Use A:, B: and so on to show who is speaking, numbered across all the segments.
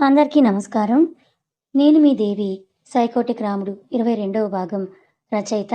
A: అందరికీ నమస్కారం. నేను మీ దేవి. 'సైకోటిక్ రాముడు' 22వ భాగం. రచయిత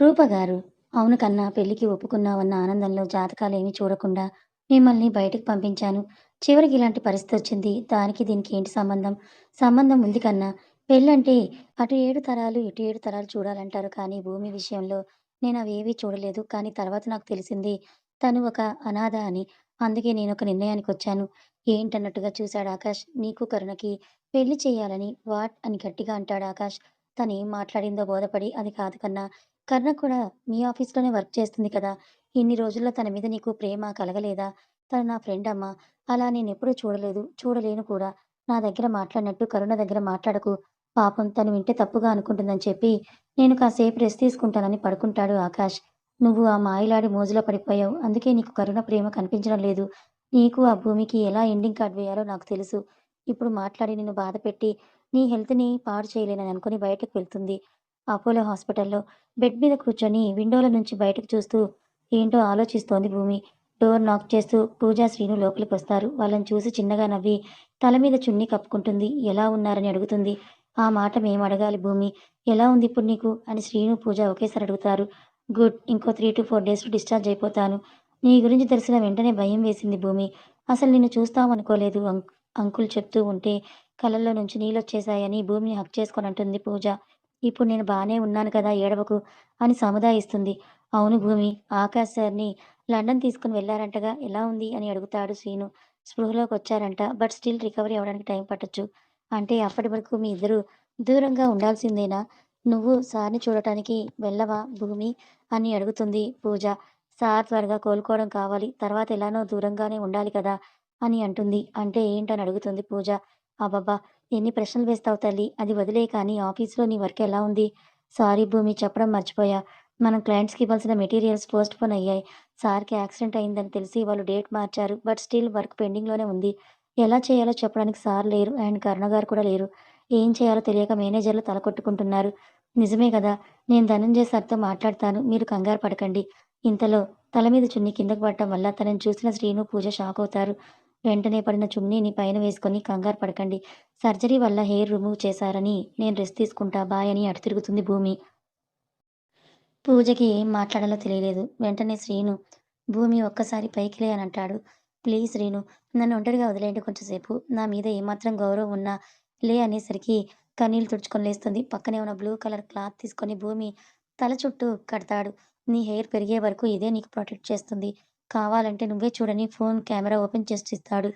A: రూప గారు. అవును కన్నా! పెళ్ళికి ఒప్పుకున్నావన్న ఆనందంలో జాతకాలు ఏమీ చూడకుండా మిమ్మల్ని బయటకు పంపించాను. చివరికి ఇలాంటి పరిస్థితి వచ్చింది దానికి దీనికి ఏంటి సంబంధం? సంబంధం ఉంది కన్నా! పెళ్ళంటే అటు ఏడు తరాలు, ఇటు ఏడు తరాలు చూడాలంటారు కానీ భూమి విషయంలో నేను అవేవీ చూడలేదు. కానీ తర్వాత నాకు తెలిసింది తను ఒక అనాథ అని. అందుకే నేను ఒక నిర్ణయానికి వచ్చాను ఏంటన్నట్టుగా చూశాడు ఆకాష్. నీకు కరుణకి పెళ్ళి చేయాలని వాట్? అని గట్టిగా అంటాడు ఆకాష్. తను ఏం మాట్లాడిందో బోధపడి అది కాదు కన్నా! కరుణ కూడా మీ ఆఫీస్‌లోనే వర్క్ చేస్తుంది కదా! ఇన్ని రోజుల్లో తన మీద నీకు ప్రేమ కలగలేదా? తను నా ఫ్రెండ్ అమ్మ అలా నేను ఎప్పుడూ చూడలేదు. చూడలేను కూడా. నా దగ్గర మాట్లాడినట్టు కరుణ దగ్గర మాట్లాడకు. పాపం తను వింటే తప్పుగా అనుకుంటుందని చెప్పి నేను కాసేపు రెస్ట్ తీసుకుంటానని పడుకుంటాడు ఆకాష్. నువ్వు ఆ మాయలాడి మోజులో పడిపోయావు. అందుకే నీకు కరుణ ప్రేమ కనిపించడం లేదు. నీకు ఆ భూమికి ఎలా ఎండింగ్ కార్డ్ వేయాలో నాకు తెలుసు. ఇప్పుడు మాట్లాడి నిన్ను బాధపెట్టి నీ హెల్త్‌ని పాడు చేయలేనని అనుకుని బయటకు వెళ్తుంది. అపోలో హాస్పిటల్‌లో బెడ్ మీద కూర్చొని విండోలో నుంచి బయటకు చూస్తూ ఏంటో ఆలోచిస్తోంది భూమి. డోర్ నాక్ చేస్తూ పూజ, శ్రీను లోపలికి వస్తారు వాళ్ళని చూసి చిన్నగా నవ్వి తల మీద చున్నీ కప్పుకుంటుంది. ఎలా ఉన్నారని అడుగుతుంది. ఆ మాట మేమడగాలి భూమి. ఎలా ఉంది ఇప్పుడు నీకు? అని శ్రీను, పూజ ఒకేసారి అడుగుతారు. గుడ్. ఇంకో 3-4 డేస్‌లో డిశ్చార్జ్ అయిపోతాను. నీ గురించి తెలిసిన వెంటనే భయం వేసింది భూమి. అసలు నిన్ను చూస్తామనుకోలేదు అంక్ అంకుల్ చెప్తూ ఉంటే కళ్ళల్లో నుంచి నీళ్ళొచ్చేశాయని భూమిని హక్ చేసుకొని అంటుంది పూజ. ఇప్పుడు నేను బాగానే ఉన్నాను కదా ఏడవకు అని సముదాయిస్తుంది. అవును భూమి. ఆకాశ్ సార్‌ని లండన్ తీసుకుని వెళ్ళారంటగా ఎలా ఉంది? అని అడుగుతాడు శ్రీను. స్పృహలోకొచ్చారంట. బట్ స్టిల్ రికవరీ అవ్వడానికి టైం పట్టొచ్చు. అంటే అప్పటి వరకు మీ ఇద్దరు దూరంగా ఉండాల్సిందేనా? నువ్వు సార్‌ని చూడటానికి వెళ్ళవా భూమి? అని అడుగుతుంది పూజ. సార్ త్వరగా కోలుకోవడం కావాలి. తర్వాత ఎలానో దూరంగానే ఉండాలి కదా! అని అంటుంది. అంటే ఏంటని అడుగుతుంది పూజ. అబ్బబ్బా! ఎన్ని ప్రశ్నలు వేస్తావు తల్లి అది వదిలే కానీ ఆఫీస్‌లో నీ వర్క్ ఎలా ఉంది? సారీ భూమి చెప్పడం మర్చిపోయా. మనం క్లయింట్స్‌కి ఇవ్వాల్సిన మెటీరియల్స్ పోస్ట్ పోన్ అయ్యాయి. సార్‌కి యాక్సిడెంట్ అయిందని తెలిసి వాళ్ళు డేట్ మార్చారు. బట్ స్టిల్ వర్క్ పెండింగ్‌లోనే ఉంది. ఎలా చేయాలో చెప్పడానికి సార్ లేరు అండ్ కరుణ గారు కూడా లేరు. ఏం చేయాలో తెలియక మేనేజర్లు తలకొట్టుకుంటున్నారు. నిజమే కదా నేను ధనంజయ్ సార్‌తో మాట్లాడతాను. మీరు కంగారు పడకండి. ఇంతలో తల మీద చున్నీ కిందకు పడటం వల్ల తనని చూసిన శ్రీను, పూజ షాక్ అవుతారు వెంటనే పడిన చున్నీని పైన వేసుకొని కంగారు పడకండి. సర్జరీ వల్ల హెయిర్ రిమూవ్ చేశారని నేను రెస్ట్ తీసుకుంటా బాయ్ అని అటు తిరుగుతుంది భూమి. పూజకి ఏం మాట్లాడాలో తెలియలేదు. వెంటనే శ్రీను భూమి ఒక్కసారి పైకి లే అంటాడు ప్లీజ్ శ్రీను. నన్ను ఒంటరిగా వదిలేయండి కొంచెంసేపు. నా మీద ఏమాత్రం గౌరవం ఉన్నా లే అనేసరికి కన్నీళ్ళు తుడుచుకొని లేస్తుంది. పక్కనే ఉన్న బ్లూ కలర్ క్లాత్ తీసుకొని భూమి తల చుట్టూ కడతాడు. నీ హెయిర్ పెరిగే వరకు ఇదే నీకు ప్రొటెక్ట్ చేస్తుంది. కావాలంటే నువ్వే చూడని ఫోన్ కెమెరా ఓపెన్ చేసి ఇస్తాడు.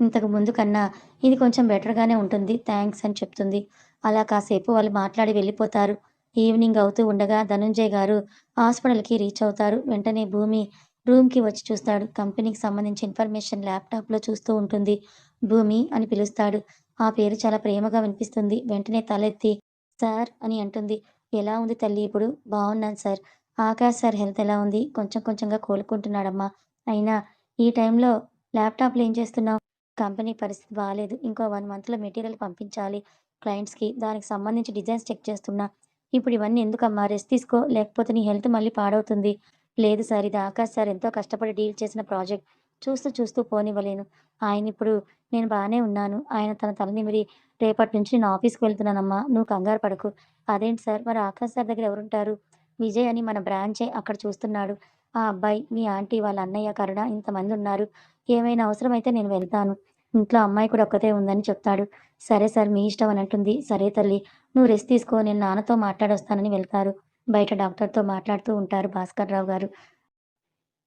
A: ఇంతకు ముందు కన్నా ఇది కొంచెం బెటర్‌గానే ఉంటుంది. థ్యాంక్స్ అని చెప్తుంది. అలా కాసేపు వాళ్ళు మాట్లాడి వెళ్ళిపోతారు. ఈవినింగ్ అవుతూ ఉండగా ధనుంజయ్ గారు హాస్పిటల్‌కి రీచ్ అవుతారు. వెంటనే భూమి రూమ్‌కి వచ్చి చూస్తాడు. కంపెనీకి సంబంధించి ఇన్ఫర్మేషన్ ల్యాప్‌టాప్‌లో చూస్తూ ఉంటుంది. భూమి అని పిలుస్తాడు. ఆ పేరు చాలా ప్రేమగా వినిపిస్తుంది. వెంటనే తలెత్తి సార్ అని అంటుంది. ఎలా ఉంది తల్లి ఇప్పుడు? బాగున్నాను సార్. ఆకాష్ సార్ హెల్త్ ఎలా ఉంది? కొంచెం కొంచెంగా కోలుకుంటున్నాడమ్మా. అయినా ఈ టైంలో ల్యాప్టాప్లు ఏం చేస్తున్నావు? కంపెనీ పరిస్థితి బాగాలేదు ఇంకో వన్ మంత్‌లో మెటీరియల్ పంపించాలి క్లయింట్స్‌కి. దానికి సంబంధించి డిజైన్స్ చెక్ చేస్తున్నా. ఇప్పుడు ఇవన్నీ ఎందుకమ్మా? రెస్ట్ తీసుకో. లేకపోతే నీ హెల్త్ మళ్ళీ పాడవుతుంది. లేదు సార్ ఇది ఆకాష్ సార్ ఎంతో కష్టపడి డీల్ చేసిన ప్రాజెక్ట్. చూస్తూ చూస్తూ పోనివ్వలేను. ఆయన ఇప్పుడు నేను బాగానే ఉన్నాను. ఆయన తన తల నిమిరి రేపటి నుంచి నేను ఆఫీస్‌కి వెళ్తున్నానమ్మా. నువ్వు కంగారు పడకు. అదేంటి సార్ మరి ఆకాష్ సార్ దగ్గర ఎవరుంటారు? విజయ్ అని మన బ్రాంచే అక్కడ చూస్తున్నాడు. ఆ అబ్బాయి, మీ ఆంటీ, వాళ్ళ అన్నయ్య, కరుణ ఇంతమందున్నారు. ఏమైనా అవసరమైతే నేను వెళ్తాను. ఇంట్లో అమ్మాయి కూడా ఒక్కతే ఉందని చెప్తాడు. సరే సార్ మీ ఇష్టం అని అంటుంది. సరే తల్లి నువ్వు రెస్ట్ తీసుకో. నేను నాన్నతో మాట్లాడొస్తానని వెళ్తారు. బయట డాక్టర్‌తో మాట్లాడుతూ ఉంటారు భాస్కర్‌రావు గారు.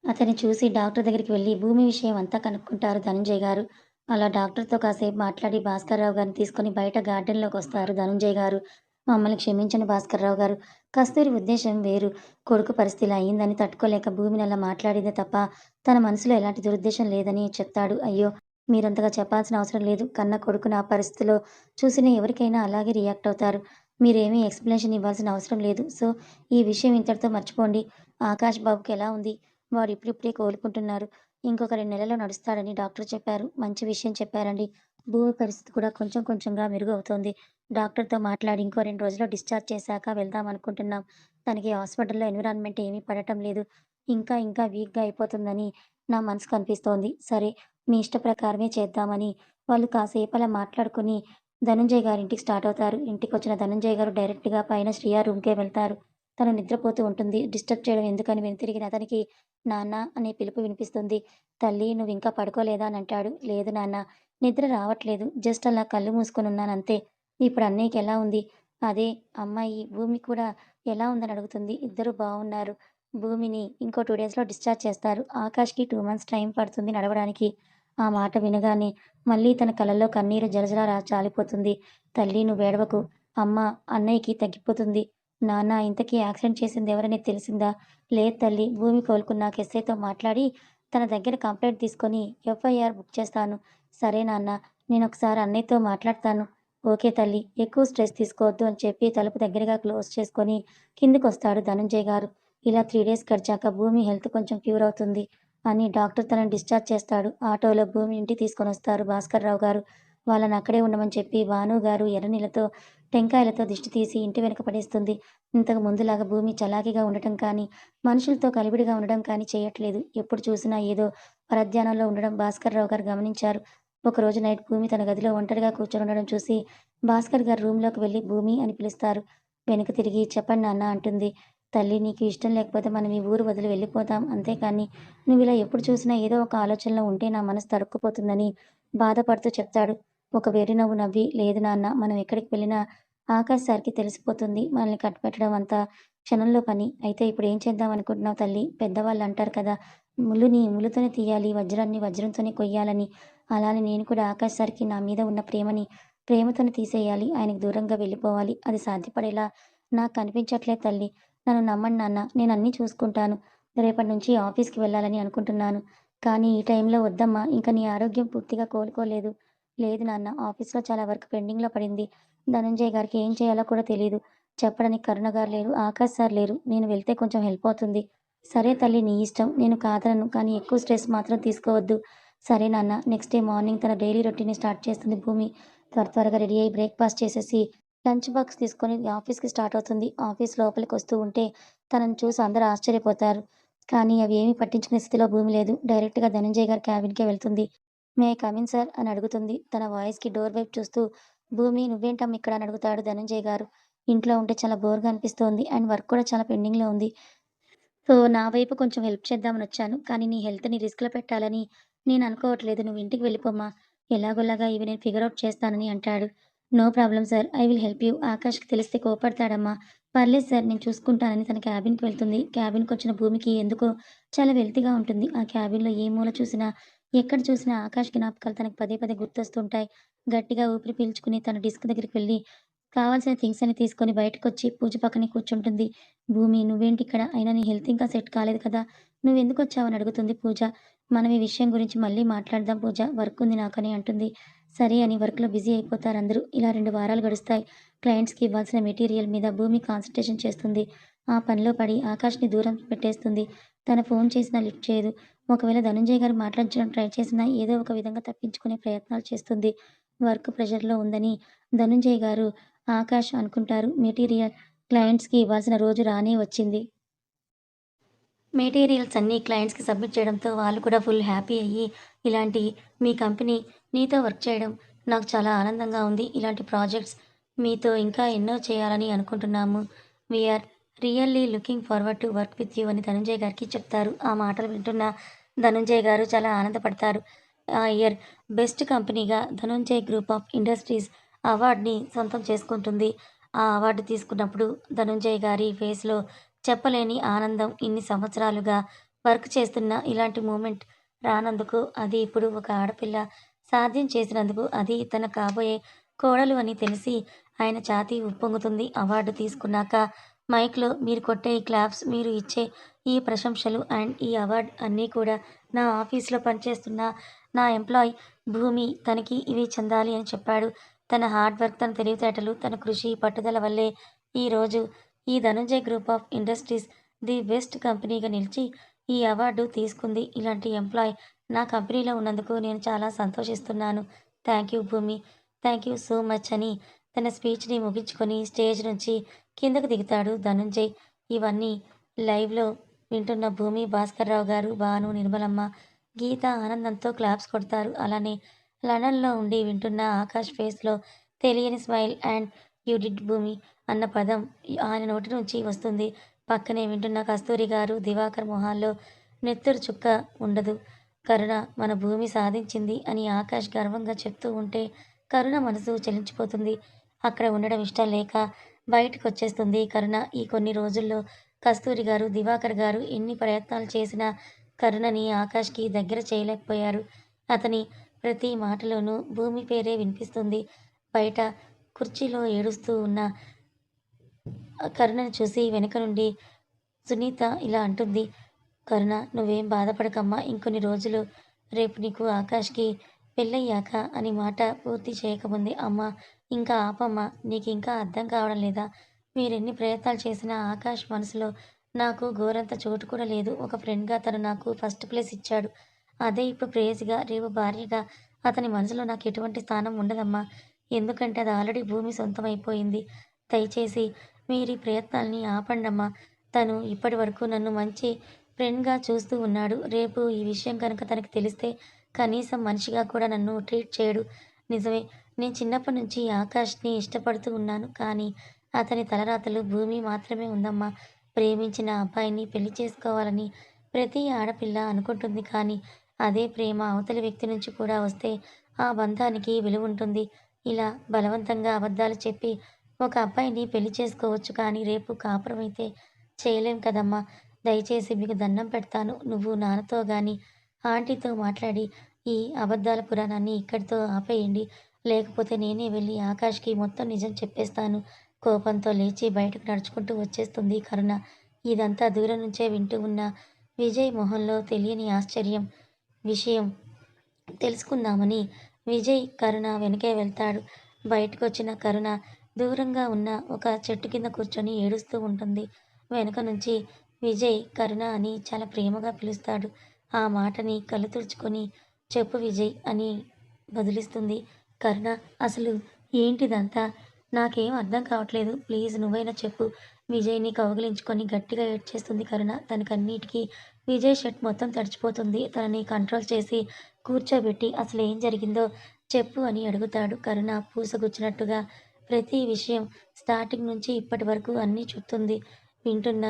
A: అతన్ని చూసి డాక్టర్ దగ్గరికి వెళ్ళి భూమి విషయం అంతా కనుక్కుంటారు ధనంజయ్ గారు. అలా డాక్టర్‌తో కాసేపు మాట్లాడి భాస్కర్‌రావు గారిని తీసుకొని బయట గార్డెన్లోకి వస్తారు ధనంజయ్ గారు. మమ్మల్ని క్షమించండి భాస్కర్‌రావు గారు. కస్తూరి ఉద్దేశం వేరు. కొడుకు పరిస్థితి అయిందని తట్టుకోలేక భూమిని అలా మాట్లాడిందే తప్ప తన మనసులో ఎలాంటి దురుద్దేశం లేదని చెప్తాడు. అయ్యో! మీరంతగా చెప్పాల్సిన అవసరం లేదు. కన్న కొడుకుని ఆ పరిస్థితిలో చూసిన ఎవరికైనా అలాగే రియాక్ట్ అవుతారు. మీరేమీ ఎక్స్ప్లెనేషన్ ఇవ్వాల్సిన అవసరం లేదు. సో, ఈ విషయం ఇంతటితో మర్చిపోండి. ఆకాష్ బాబుకి ఎలా ఉంది? వాడు ఇప్పుడిప్పుడే కోలుకుంటున్నారు. ఇంకొక రెండు నెలల్లో నడుస్తాడని డాక్టర్ చెప్పారు. మంచి విషయం చెప్పారండి. భూమి పరిస్థితి కూడా కొంచెం కొంచెంగా మెరుగవుతోంది. డాక్టర్‌తో మాట్లాడి ఇంకో రెండు రోజుల్లో డిశ్చార్జ్ చేశాక వెళ్దాం అనుకుంటున్నాం తనకి హాస్పిటల్‌లో ఎన్విరాన్మెంట్ ఏమీ పడటం లేదు. ఇంకా ఇంకా వీక్‌గా అయిపోతుందని నా మనసు కనిపిస్తోంది సరే మీ ఇష్ట ప్రకారమే చేద్దామని వాళ్ళు కాసేపు అలా ధనంజయ్ ధనుంజయ్ గారింటికి స్టార్ట్ అవుతారు. ఇంటికి వచ్చిన ధనుంజయ్ గారు డైరెక్ట్‌గా పైన శ్రియ రూమ్‌కే వెళ్తారు. తను నిద్రపోతూ ఉంటుంది. డిస్టర్బ్ చేయడం ఎందుకని వెనుతిరిగిన అతనికి నాన్న అనే పిలుపు వినిపిస్తుంది. తల్లి నువ్వు ఇంకా పడుకోలేదా అని అంటాడు. లేదు నాన్న నిద్ర రావట్లేదు. జస్ట్ అలా కళ్ళు మూసుకొనున్నానంతే. ఇప్పుడు అన్నయ్యకి ఎలా ఉంది? అదే అమ్మాయి భూమి కూడా ఎలా ఉందని అడుగుతుంది. ఇద్దరు బాగున్నారు భూమిని ఇంకో టూ డేస్‌లో డిశ్చార్జ్ చేస్తారు. ఆకాష్‌కి టూ మంత్స్ టైం పడుతుంది నడవడానికి. ఆ మాట వినగానే మళ్ళీ తన కళ్ళల్లో కన్నీరు జలజల రా తల్లి నువ్వు వేడవకు అమ్మ, అన్నయ్యకి తగ్గిపోతుంది. నాన్న ఇంతకీ యాక్సిడెంట్ చేసింది ఎవరని తెలిసిందా? లేదు తల్లి భూమి కోలుకున్నాక ఎస్ఐతో మాట్లాడి తన దగ్గర కంప్లైంట్ తీసుకొని ఎఫ్ఐఆర్ బుక్ చేస్తాను. సరే నాన్న నేనొకసారి అన్నయ్యతో మాట్లాడతాను. ఓకే తల్లి ఎక్కువ స్ట్రెస్ తీసుకోవద్దు అని చెప్పి తలుపు దగ్గరగా క్లోజ్ చేసుకొని కిందకొస్తాడు ధనుంజయ్ గారు. ఇలా త్రీ డేస్ గడిచాక భూమి హెల్త్ కొంచెం క్యూర్ అవుతుంది అని డాక్టర్ తనని డిశ్చార్జ్ చేస్తాడు. ఆటోలో భూమి ఇంటి తీసుకొని వస్తారు భాస్కర్ రావు గారు. వాళ్ళని అక్కడే ఉండమని చెప్పి భాను గారు ఎర్రనీళ్ళతో, టెంకాయలతో దిష్టి తీసి ఇంటి వెనుక పడేస్తుంది. ఇంతకు ముందులాగా భూమి చలాకీగా ఉండటం కానీ, మనుషులతో కలివిడిగా ఉండడం కానీ చేయట్లేదు. ఎప్పుడు చూసినా ఏదో పరధ్యానంలో ఉండడం భాస్కర్‌రావు గారు గమనించారు. ఒకరోజు నైట్ భూమి తన గదిలో ఒంటరిగా కూర్చొని ఉండడం చూసి భాస్కర్ గారు రూమ్‌లోకి వెళ్ళి భూమి అని పిలుస్తారు. వెనక తిరిగి చెప్పండి నాన్న అంటుంది. తల్లి నీకు ఇష్టం లేకపోతే మనం ఈ ఊరు వదిలి వెళ్ళిపోతాం అంతేకాని నువ్వు ఇలా ఎప్పుడు చూసినా ఏదో ఒక ఆలోచనలో ఉంటే నా మనసు తరుక్కుపోతుందని బాధపడుతూ చెప్తాడు. ఒక వెర్రినవ్వు నవ్వి లేదు నాన్న మనం ఎక్కడికి వెళ్ళినా ఆకాష్ సార్‌కి తెలిసిపోతుంది. మనల్ని కట్టుపెట్టడం అంతా క్షణంలో పని. అయితే ఇప్పుడు ఏం చేద్దాం అనుకుంటున్నావు తల్లి పెద్దవాళ్ళు అంటారు కదా! ముళ్ళుని ముళ్ళుతోనే తీయాలి. వజ్రాన్ని వజ్రంతోనే కొయ్యాలని. అలానే నేను కూడా ఆకాశ సార్‌కి నా మీద ఉన్న ప్రేమని ప్రేమతోనే తీసేయాలి. ఆయనకు దూరంగా వెళ్ళిపోవాలి. అది సాధ్యపడేలా నాకు కనిపించట్లేదు తల్లి నన్ను నమ్మండి నాన్న. నేను అన్నీ చూసుకుంటాను. రేపటి నుంచి ఆఫీస్‌కి వెళ్ళాలని అనుకుంటున్నాను. కానీ ఈ టైంలో వద్దమ్మా. ఇంక నీ ఆరోగ్యం పూర్తిగా కోలుకోలేదు. లేదు నాన్న ఆఫీస్‌లో చాలా వర్క్ పెండింగ్‌లో పడింది. ధనంజయ్ గారికి ఏం చేయాలో కూడా తెలియదు చెప్పడానికి కరుణ గారు లేరు. ఆకాష్ సార్ లేరు. నేను వెళ్తే కొంచెం హెల్ప్ అవుతుంది. సరే తల్లి నీ ఇష్టం. నేను కాదనను. కానీ ఎక్కువ స్ట్రెస్ మాత్రం తీసుకోవద్దు. సరే నాన్న. నెక్స్ట్ డే మార్నింగ్ తన డైలీ రొటీన్ స్టార్ట్ చేస్తుంది భూమి. త్వర త్వరగా రెడీ అయ్యి బ్రేక్‌ఫాస్ట్ చేసేసి లంచ్ బాక్స్ తీసుకొని ఆఫీస్‌కి స్టార్ట్ అవుతుంది. ఆఫీస్ లోపలికి వస్తూ ఉంటే తనను చూసి అందరూ ఆశ్చర్యపోతారు. కానీ అవి ఏమీ పట్టించుకునే స్థితిలో భూమి లేదు. డైరెక్ట్‌గా ధనంజయ్ గారి క్యాబిన్‌కే వెళ్తుంది. May come in come in sir అని అడుగుతుంది. తన వాయిస్‌కి డోర్ వైపు చూస్తూ భూమి నువ్వేంటమ్ ఇక్కడ అని అడుగుతాడు ధనంజయ్ గారు. ఇంట్లో ఉంటే చాలా బోర్‌గా అనిపిస్తోంది. అండ్ వర్క్ కూడా చాలా పెండింగ్‌లో ఉంది. సో నా వైపు కొంచెం హెల్ప్ చేద్దామని వచ్చాను కానీ నీ హెల్త్‌ని రిస్క్‌లో పెట్టాలని నేను అనుకోవట్లేదు. నువ్వు ఇంటికి వెళ్ళిపోమ్మా. ఎలాగోలాగా ఇవి నేను ఫిగర్ అవుట్ చేస్తానని అంటాడు. No problem sir. I will help you. ఆకాష్‌కి తెలిస్తే కోపడతాడమ్మా పర్లేదు సార్ నేను చూసుకుంటానని తన క్యాబిన్‌కి వెళ్తుంది. క్యాబిన్‌కొచ్చిన భూమికి ఎందుకో చాలా వెల్తీగా ఉంటుంది. ఆ క్యాబిన్‌లో ఏ మూల చూసినా, ఎక్కడ చూసినా ఆకాష్ జ్ఞాపకాలు తనకు పదే పదే గుర్తొస్తుంటాయి. గట్టిగా ఊపిరి పీల్చుకుని తన డిస్క్ దగ్గరికి వెళ్ళి కావాల్సిన థింగ్స్ అన్ని తీసుకొని బయటకొచ్చి పూజ పక్కనే కూర్చుంటుంది. భూమి నువ్వేంటి ఇక్కడ అయినా నీ హెల్త్ ఇంకా సెట్ కాలేదు కదా! నువ్వు ఎందుకు వచ్చావని అడుగుతుంది పూజ. మనం ఈ విషయం గురించి మళ్ళీ మాట్లాడదాం పూజ. వర్క్ ఉంది నాకు అని అంటుంది. సరే అని వర్క్‌లో బిజీ అయిపోతారు అందరూ ఇలా రెండు వారాలు గడుస్తాయి. క్లయింట్స్‌కి ఇవ్వాల్సిన మెటీరియల్ మీద భూమి కాన్సన్ట్రేషన్ చేస్తుంది. ఆ పనిలో పడి ఆకాష్‌ని దూరం పెట్టేస్తుంది. తను ఫోన్ చేసినా లిఫ్ట్ చేయదు. ఒకవేళ ధనంజయ్ గారు మాట్లాడించడం ట్రై చేసినా ఏదో ఒక విధంగా తప్పించుకునే ప్రయత్నాలు చేస్తుంది. వర్క్ ప్రెషర్‌లో ఉందని ధనుంజయ్ గారు, ఆకాష్ అనుకుంటారు. మెటీరియల్ క్లయింట్స్‌కి ఇవ్వాల్సిన రోజు రానే వచ్చింది. మెటీరియల్స్ అన్నీ క్లయింట్స్‌కి సబ్మిట్ చేయడంతో వాళ్ళు కూడా ఫుల్ హ్యాపీ అయ్యి ఇలాంటి మీ కంపెనీ నీతో వర్క్ చేయడం నాకు చాలా ఆనందంగా ఉంది. ఇలాంటి ప్రాజెక్ట్స్ మీతో ఇంకా ఎన్నో చేయాలని అనుకుంటున్నాము. We are really looking forward to work with you అని ధనంజయ్ గారికి చెప్తారు. ఆ మాటలు వింటున్న ధనుంజయ్ గారు చాలా ఆనందపడతారు. ఆ ఇయర్ బెస్ట్ కంపెనీగా ధనుంజయ్ గ్రూప్ ఆఫ్ ఇండస్ట్రీస్ అవార్డ్‌ని సొంతం చేసుకుంటుంది. ఆ అవార్డు తీసుకున్నప్పుడు ధనుంజయ్ గారి ఫేస్‌లో చెప్పలేని ఆనందం. ఇన్ని సంవత్సరాలుగా వర్క్ చేస్తున్న ఇలాంటి మూమెంట్ రానందుకు, అది ఇప్పుడు ఒక ఆడపిల్ల సాధ్యం చేసినందుకు, అది తన కాబోయే కోడలు అని తెలిసి ఆయన ఛాతీ ఉప్పొంగుతుంది. అవార్డు తీసుకున్నాక మైక్‌లో మీరు కొట్టే ఈ క్లాప్స్, మీరు ఇచ్చే ఈ ప్రశంసలు అండ్ ఈ అవార్డ్ అన్నీ కూడా నా ఆఫీస్‌లో పనిచేస్తున్న నా ఎంప్లాయ్ భూమి తనకి ఇవి చెందాలి అని చెప్పాడు. తన హార్డ్ వర్క్, తన తెలివితేటలు, తన కృషి, పట్టుదల వల్లే ఈరోజు ఈ Dhanunjay group of industries the best కంపెనీగా నిలిచి ఈ అవార్డు తీసుకుంది. ఇలాంటి ఎంప్లాయ్ నా కంపెనీలో ఉన్నందుకు నేను చాలా సంతోషిస్తున్నాను. Thank you Bhoomi. Thank you so much అని తన స్పీచ్‌ని ముగించుకొని స్టేజ్ నుంచి కిందకు దిగుతాడు ధనుంజయ్. ఇవన్నీ లైవ్‌లో వింటున్న భూమి, భాస్కర్‌రావు గారు, భాను, నిర్మలమ్మ గీత ఆనందంతో క్లాప్స్ కొడతారు. అలానే లండన్లో ఉండి వింటున్న ఆకాష్ ఫేస్లో తెలియని స్మైల్ అండ్ యూ డిడ్ భూమి అన్న పదం ఆయన నోటి నుంచి వస్తుంది. పక్కనే వింటున్న కస్తూరి గారు దివాకర్ మొహాల్లో నెత్తురు చుక్క ఉండదు. కరుణ మన భూమి సాధించింది అని ఆకాష్ గర్వంగా చెప్తూ ఉంటే కరుణ మనసు చెలించిపోతుంది. అక్కడ ఉండడం ఇష్టం లేక బయటకు వచ్చేస్తుంది కరుణ ఈ కొన్ని రోజుల్లో కస్తూరి గారు దివాకర్ గారు ఎన్ని ప్రయత్నాలు చేసినా కరుణని ఆకాష్కి దగ్గర చేయలేకపోయారు. అతని ప్రతి మాటలోనూ భూమి పేరే వినిపిస్తుంది. బయట కుర్చీలో ఏడుస్తూ ఉన్న కరుణను చూసి వెనుక నుండి సునీత ఇలా అంటుంది. కరుణ నువ్వేం బాధపడకమ్మా. ఇంకొన్ని రోజులు రేపు నీకు ఆకాష్కి పెళ్ళయ్యాక అని మాట పూర్తి చేయకముందే అమ్మ ఇంకా ఆపమ్మ నీకు ఇంకా అర్థం కావడం లేదా? మీరెన్ని ప్రయత్నాలు చేసినా ఆకాష్ మనసులో నాకు గోరంత చోటు కూడా లేదు. ఒక ఫ్రెండ్గా తను నాకు ఫస్ట్ ప్లేస్ ఇచ్చాడు. అదే ఇప్పుడు ప్రేయసిగా రేపు భార్యగా. అతని మనసులో నాకు ఎటువంటి స్థానం ఉండదమ్మా. ఎందుకంటే అది ఆల్రెడీ భూమి సొంతమైపోయింది. దయచేసి మీరు ఈ ప్రయత్నాల్ని ఆపండమ్మా. తను ఇప్పటి వరకు నన్ను మంచి ఫ్రెండ్గా చూస్తూ ఉన్నాడు. రేపు ఈ విషయం కనుక తనకి తెలిస్తే కనీసం మనిషిగా కూడా నన్ను ట్రీట్ చేయడు. నిజమే నేను చిన్నప్పటి నుంచి ఆకాష్ని ఇష్టపడుతూ ఉన్నాను. కానీ అతని తలరాతలు భూమి మాత్రమే ఉందమ్మా. ప్రేమించిన అబ్బాయిని పెళ్ళి చేసుకోవాలని ప్రతి ఆడపిల్ల అనుకుంటుంది. కానీ అదే ప్రేమ అవతలి వ్యక్తి నుంచి కూడా వస్తే ఆ బంధానికి విలువ ఉంటుంది. ఇలా బలవంతంగా అబద్ధాలు చెప్పి ఒక అబ్బాయిని పెళ్ళి చేసుకోవచ్చు. కానీ రేపు కాపురం అయితే చేయలేం కదమ్మా. దయచేసి మీకు దండం పెడతాను. నువ్వు నాన్నతో కానీ ఆంటీతో మాట్లాడి ఈ అబద్ధాల పురాణాన్ని ఇక్కడితో ఆపేయండి. లేకపోతే నేనే వెళ్ళి ఆకాష్కి మొత్తం నిజం చెప్పేస్తాను. కోపంతో లేచి బయటకు నడుచుకుంటూ వచ్చేస్తుంది కరుణ. ఇదంతా దూరం నుంచే వింటూ ఉన్న విజయ్ మొహంలో తెలియని ఆశ్చర్యం. విషయం తెలుసుకుందామని విజయ్ కరుణ వెనకే వెళ్తాడు. బయటకు వచ్చిన కరుణ దూరంగా ఉన్న ఒక చెట్టు కింద కూర్చొని ఏడుస్తూ ఉంటుంది. వెనుక నుంచి విజయ్ కరుణ అని చాలా ప్రేమగా పిలుస్తాడు. ఆ మాటని కళ్ళు తుడుచుకొని చెప్పు విజయ్ అని బదిలిస్తుంది కరుణ అసలు ఏంటిదంతా? నాకేం అర్థం కావట్లేదు. ప్లీజ్ నువ్వైనా చెప్పు. విజయ్ని కౌగిలించుకొని గట్టిగా ఏడ్చేస్తుంది కరుణ. తనకన్నిటికీ విజయ్ షర్ట్ మొత్తం తడిచిపోతుంది. తనని కంట్రోల్ చేసి కూర్చోబెట్టి అసలు ఏం జరిగిందో చెప్పు అని అడుగుతాడు కరుణ. పూసగుచ్చినట్టుగా ప్రతి విషయం స్టార్టింగ్ నుంచి ఇప్పటి వరకు అన్నీ చెప్తుంది వింటున్న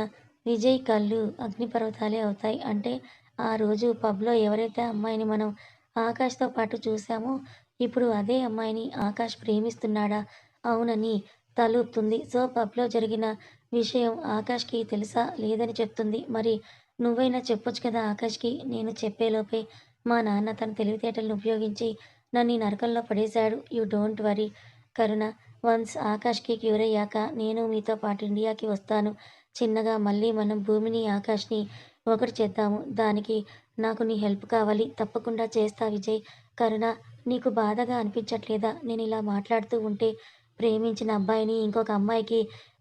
A: విజయ్ కళ్ళు అగ్నిపర్వతాలే అవుతాయి. అంటే ఆ రోజు పబ్లో ఎవరైతే అమ్మాయిని మనం ఆకాష్తో పాటు చూసామో ఇప్పుడు అదే అమ్మాయిని ఆకాష్ ప్రేమిస్తున్నాడా? అవునని తలూపుతుంది. సో పబ్లో జరిగిన విషయం ఆకాష్కి తెలుసా? లేదని చెప్తుంది. మరి నువ్వైనా చెప్పొచ్చు కదా ఆకాష్కి? నేను చెప్పేలోపే మా నాన్న తన తెలివితేటలను ఉపయోగించి నన్ను ఈ నరకంలో పడేశాడు. You don't worry. Karuna once ఆకాష్కి cure అయ్యాక నేను మీతో పాటు ఇండియాకి వస్తాను. చిన్నగా మళ్ళీ మనం భూమిని ఆకాష్ని ఒకటి చేద్దాము. దానికి నాకు నీ హెల్ప్ కావాలి. తప్పకుండా చేస్తా విజయ్. కరుణ నీకు బాధగా అనిపించట్లేదా? నేను ఇలా మాట్లాడుతూ ఉంటే ప్రేమించిన అబ్బాయిని ఇంకొక అమ్మాయికి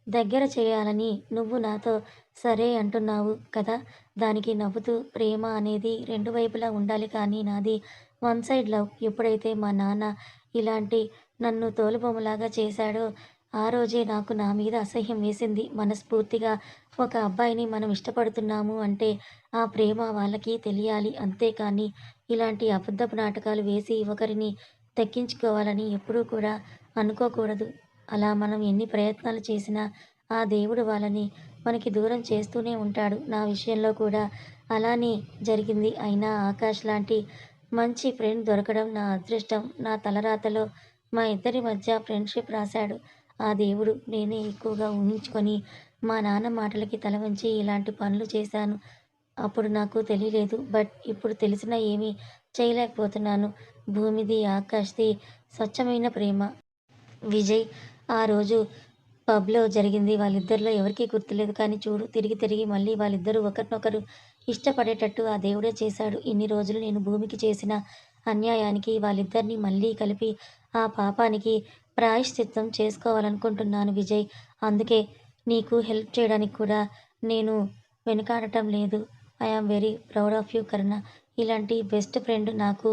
A: దగ్గర చేయాలని నువ్వు నాతో సరే అంటున్నావు కదా? దానికి నవ్వుతూ ప్రేమ అనేది రెండు వైపులా ఉండాలి కానీ నాది వన్ సైడ్ లవ్. ఎప్పుడైతే మా నాన్న ఇలాంటి నన్ను తోలుబొమ్మలాగా చేశాడో ఆ రోజే నాకు నా మీద అసహ్యం వేసింది. మనస్ఫూర్తిగా ఒక అబ్బాయిని మనం ఇష్టపడుతున్నాము అంటే ఆ ప్రేమ వాళ్ళకి తెలియాలి. అంతేకాని ఇలాంటి అబద్ధపు నాటకాలు వేసి ఒకరిని తగ్గించుకోవాలని ఎప్పుడూ కూడా అనుకోకూడదు. అలా మనం ఎన్ని ప్రయత్నాలు చేసినా ఆ దేవుడు వాళ్ళని మనకి దూరం చేస్తూనే ఉంటాడు. నా విషయంలో కూడా అలానే జరిగింది. అయినా ఆకాష్ లాంటి మంచి ఫ్రెండ్ దొరకడం నా అదృష్టం. నా తలరాతలో మా ఇద్దరి మధ్య ఫ్రెండ్షిప్ రాశాడు. ఆ దేవుడు నేనే ఎక్కువగా ఊహించుకొని మా నాన్న మాటలకి తల వంచి ఇలాంటి పనులు చేశాను. అప్పుడు నాకు తెలియలేదు. బట్ ఇప్పుడు తెలిసినా ఏమీ చేయలేకపోతున్నాను. భూమిది ఆకాష్ది స్వచ్ఛమైన ప్రేమ. విజయ్ ఆ రోజు పబ్లో జరిగింది. వాళ్ళిద్దరిలో ఎవరికీ గుర్తులేదు. కానీ చూడు తిరిగి తిరిగి మళ్ళీ వాళ్ళిద్దరూ ఒకరినొకరు ఇష్టపడేటట్టు ఆ దేవుడే చేశాడు. ఇన్ని రోజులు నేను భూమికి చేసిన అన్యాయానికి వాళ్ళిద్దరినీ మళ్ళీ కలిపి ఆ పాపానికి ప్రాయశ్చిత్తం చేసుకోవాలనుకుంటున్నాను విజయ్. అందుకే నీకు హెల్ప్ చేయడానికి కూడా నేను వెనుకాడటం లేదు. I am very proud of you Karuna. ఇలాంటి బెస్ట్ ఫ్రెండ్ నాకు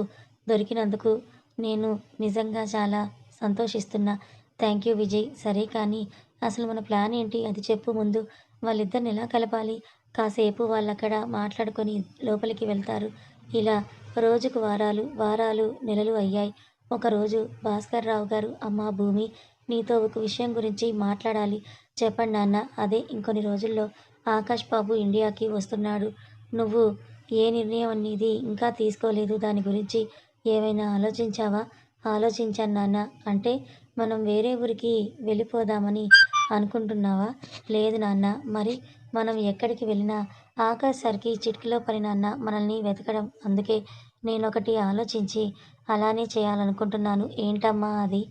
A: దొరికినందుకు నేను నిజంగా చాలా సంతోషిస్తున్నా. Thank you Vijay. సరే కానీ అసలు మన ప్లాన్ ఏంటి? అది చెప్పు ముందు. వాళ్ళిద్దరిని ఎలా కలపాలి? కాసేపు వాళ్ళు అక్కడ మాట్లాడుకొని లోపలికి వెళ్తారు. ఇలా రోజుకు వారాలు వారాలు నెలలు అయ్యాయి. ఒకరోజు భాస్కర్ రావు గారు అమ్మ భూమి నీతో ఒక విషయం గురించి మాట్లాడాలి. చెప్పండి నాన్న. అదే ఇంకొన్ని రోజుల్లో ఆకాష్ బాబు ఇండియాకి వస్తున్నాడు. నువ్వు ఏ నిర్ణయం అనేది ఇంకా తీసుకోలేదు. దాని గురించి ఏమైనా ఆలోచించావా? ఆలోచించాను నాన్న. అంటే మనం వేరే ఊరికి వెళ్ళిపోదామని అనుకుంటున్నావా? లేదు నాన్న. మరి మనం ఎక్కడికి వెళ్ళినా ఆకాష్ సరికి చిటికలో పని నాన్న మనల్ని వెతకడం. అందుకే నేను ఒకటి ఆలోచించి అలానే చేయాలనుకుంటున్నాను. ఏంటమ్మా అది?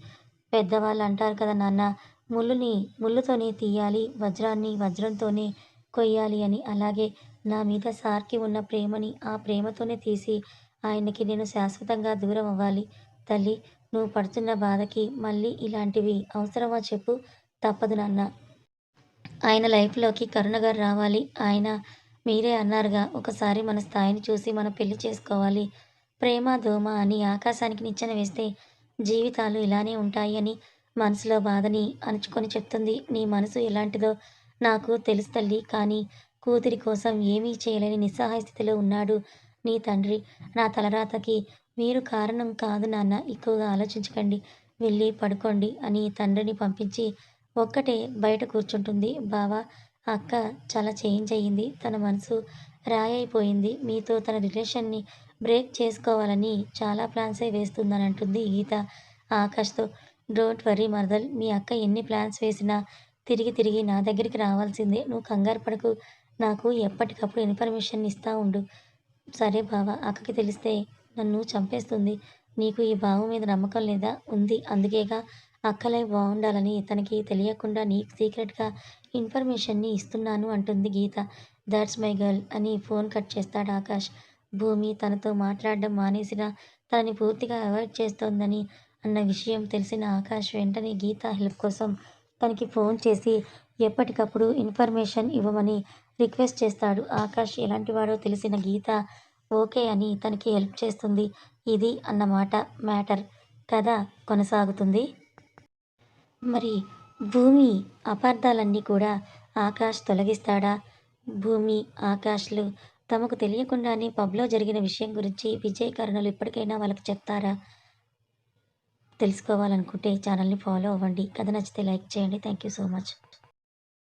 A: పెద్దవాళ్ళు అంటారు కదా నాన్న ముళ్ళుని ముళ్ళుతోనే తీయాలి వజ్రాన్ని వజ్రంతోనే కొయ్యాలి అని. అలాగే నా మీద సార్కి ఉన్న ప్రేమని ఆ ప్రేమతోనే తీసి ఆయనకి నేను శాశ్వతంగా దూరం అవ్వాలి. తల్లి నువ్వు పడుతున్న బాధకి మళ్ళీ ఇలాంటివి అవసరమా చెప్పు? తప్పదు నాన్న. ఆయన లైఫ్లోకి కరుణ గారు రావాలి. ఆయన మీరే అన్నారుగా ఒకసారి మన స్థాయిని చూసి మనం పెళ్ళి చేసుకోవాలి. ప్రేమ దోమ అని ఆకాశానికి నిచ్చెన వేస్తే జీవితాలు ఇలానే ఉంటాయి అని మనసులో బాధని అణుచుకొని చెప్తుంది. నీ మనసు ఎలాంటిదో నాకు తెలుసు తల్లి కానీ కూతురి కోసం ఏమీ చేయలేని నిస్సహాయ స్థితిలో ఉన్నాడు నీ తండ్రి. నా తలరాతకి మీరు కారణం కాదు నాన్న ఎక్కువగా ఆలోచించకండి వెళ్ళి పడుకోండి అని తండ్రిని పంపించి ఒక్కటే బయట కూర్చుంటుంది. బావా అక్క చాలా చేంజ్ అయ్యింది. తన మనసు రాయైపోయింది మీతో తన రిలేషన్ని బ్రేక్ చేసుకోవాలని చాలా ప్లాన్సే వేస్తుందని అంటుంది గీత ఆకాష్తో. డోంట్ వరీ మరదల్ మీ అక్క ఎన్ని ప్లాన్స్ వేసినా తిరిగి తిరిగి నా దగ్గరికి రావాల్సిందే. నువ్వు కంగారు పడకు. నాకు ఎప్పటికప్పుడు ఇన్ఫర్మేషన్ ఇస్తూ ఉండు. సరే బావా అక్కకి తెలిస్తే నన్ను చంపేస్తుంది. నీకు ఈ బావు మీద నమ్మకం లేదా? ఉంది. అందుకేగా అక్కలే బాగుండాలని తనకి తెలియకుండా నీకు సీక్రెట్గా ఇన్ఫర్మేషన్ని ఇస్తున్నాను అంటుంది గీత. దాట్స్ మై గర్ల్ అని ఫోన్ కట్ చేస్తాడు ఆకాష్. భూమి తనతో మాట్లాడడం మానేసిన తనని పూర్తిగా అవాయిడ్ చేస్తోందని అన్న విషయం తెలిసిన ఆకాష్ వెంటనే గీత హెల్ప్ కోసం తనకి ఫోన్ చేసి ఎప్పటికప్పుడు ఇన్ఫర్మేషన్ ఇవ్వమని రిక్వెస్ట్ చేస్తాడు. ఆకాష్ ఎలాంటివాడో తెలిసిన గీత ఓకే అని తనకి హెల్ప్ చేస్తుంది. ఇది అన్నమాట మ్యాటర్ కథ కొనసాగుతుంది. మరి భూమి అపార్థాలన్నీ కూడా ఆకాష్ తొలగిస్తాడా? భూమి ఆకాష్లు తమకు తెలియకుండానే పబ్లో జరిగిన విషయం గురించి విజయ్ కరుణలు ఇప్పటికైనా వాళ్ళకి చెప్తారా? తెలుసుకోవాలనుకుంటే ఛానల్ని ఫాలో అవ్వండి. కథ నచ్చితే లైక్ చేయండి. Thank you so much.